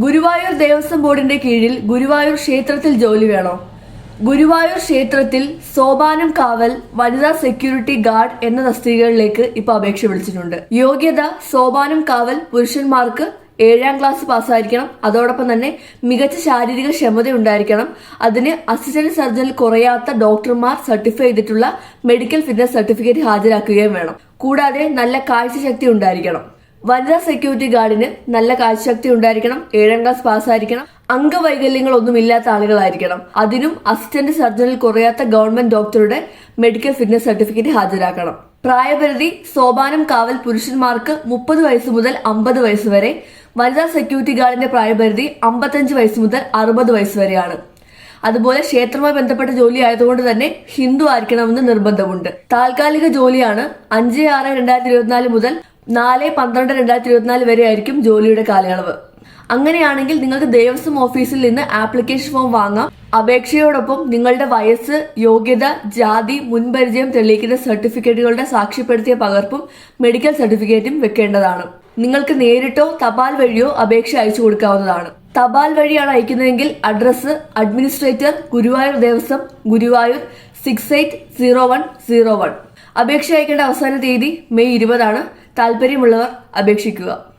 ഗുരുവായൂർ ദേവസ്വം ബോർഡിന്റെ കീഴിൽ ഗുരുവായൂർ ക്ഷേത്രത്തിൽ ജോലി വേണോ? ഗുരുവായൂർ ക്ഷേത്രത്തിൽ സോപാനം കാവൽ വനിതാ സെക്യൂരിറ്റി ഗാർഡ് എന്ന തസ്തികകളിലേക്ക് ഇപ്പൊ അപേക്ഷ വിളിച്ചിട്ടുണ്ട്. യോഗ്യത സോപാനം കാവൽ പുരുഷന്മാർക്ക് ഏഴാം ക്ലാസ് പാസ്സായിരിക്കണം. അതോടൊപ്പം തന്നെ മികച്ച ശാരീരിക ക്ഷമത ഉണ്ടായിരിക്കണം. അതിന് അസിസ്റ്റന്റ് സർജനിൽ കുറയാത്ത ഡോക്ടർമാർ സർട്ടിഫൈ ചെയ്തിട്ടുള്ള മെഡിക്കൽ ഫിറ്റ്നസ് സർട്ടിഫിക്കറ്റ് ഹാജരാക്കുകയും വേണം. കൂടാതെ നല്ല കാഴ്ചശക്തി ഉണ്ടായിരിക്കണം. വനിതാ സെക്യൂരിറ്റി ഗാർഡിന് നല്ല കാഴ്ചശക്തി ഉണ്ടായിരിക്കണം ഏഴാം ക്ലാസ് പാസ്സായിരിക്കണം അംഗവൈകല്യങ്ങൾ ഒന്നും ഇല്ലാത്ത ആളുകളായിരിക്കണം. അതിനും അസിസ്റ്റന്റ് സർജനിൽ കുറയാത്ത ഗവൺമെന്റ് ഡോക്ടറുടെ മെഡിക്കൽ ഫിറ്റ്നസ് സർട്ടിഫിക്കറ്റ് ഹാജരാക്കണം. പ്രായപരിധി സോപാനം കാവൽ പുരുഷന്മാർക്ക് മുപ്പത് വയസ്സ് മുതൽ അമ്പത് വയസ്സ് വരെ വനിതാ സെക്യൂരിറ്റി ഗാർഡിന്റെ പ്രായപരിധി അമ്പത്തഞ്ച് വയസ്സ് മുതൽ അറുപത് വയസ്സ് വരെയാണ്. അതുപോലെ ക്ഷേത്രവുമായി ബന്ധപ്പെട്ട ജോലി ആയതുകൊണ്ട് തന്നെ ഹിന്ദു ആയിരിക്കണമെന്ന് നിർബന്ധമുണ്ട്. താൽക്കാലിക ജോലിയാണ് അഞ്ച് ആറ് രണ്ടായിരത്തി ഇരുപത്തിനാല് മുതൽ നാല് പന്ത്രണ്ട് രണ്ടായിരത്തി ഇരുപത്തിനാല് വരെ ആയിരിക്കും ജോലിയുടെ കാലയളവ്. അങ്ങനെയാണെങ്കിൽ നിങ്ങൾക്ക് ദേവസ്വം ഓഫീസിൽ നിന്ന് ആപ്ലിക്കേഷൻ ഫോം വാങ്ങാം. അപേക്ഷയോടൊപ്പം നിങ്ങളുടെ വയസ്സ് യോഗ്യത ജാതി മുൻപരിചയം തെളിയിക്കുന്ന സർട്ടിഫിക്കറ്റുകളുടെ സാക്ഷ്യപ്പെടുത്തിയ പകർപ്പും മെഡിക്കൽ സർട്ടിഫിക്കറ്റും വെക്കേണ്ടതാണ്. നിങ്ങൾക്ക് നേരിട്ടോ തപാൽ വഴിയോ അപേക്ഷ അയച്ചു കൊടുക്കാവുന്നതാണ്. തപാൽ വഴിയാണ് അയക്കുന്നതെങ്കിൽ address administrator Guruvayur Devaswom Guruvayur six eight zero one zero one അപേക്ഷ അയക്കേണ്ട അവസാന തീയതി മെയ് ഇരുപതാണ്. താല്പര്യമുള്ളവർ അപേക്ഷിക്കുക.